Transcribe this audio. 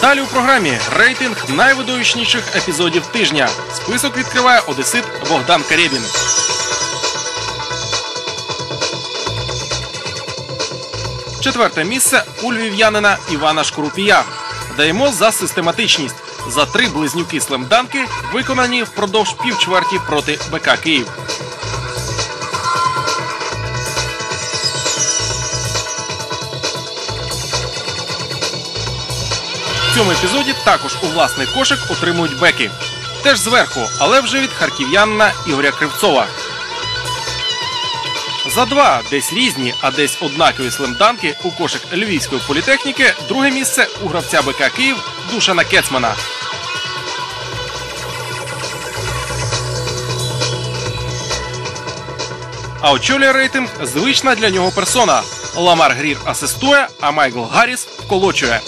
Далі у програмі рейтинг найвидовищніших епізодів тижня. Список відкриває одесит Богдан Карєбін. Четверте місце у львів'янина Івана Шкурупія. Даємо за систематичність. За три близнюки слемданки виконані впродовж півчверті проти БК Київ. В цьому епізоді також у власний кошик отримують беки. Теж зверху, але вже від харків'янина Ігоря Кривцова. За два десь різні, а десь однакові слемданки у кошик львівської політехніки. Друге місце у гравця БК Київ Душана Кецмана. А очолює рейтинг звична для нього персона. Ламар Грір асистує, а Майкл Гарріс вколочує.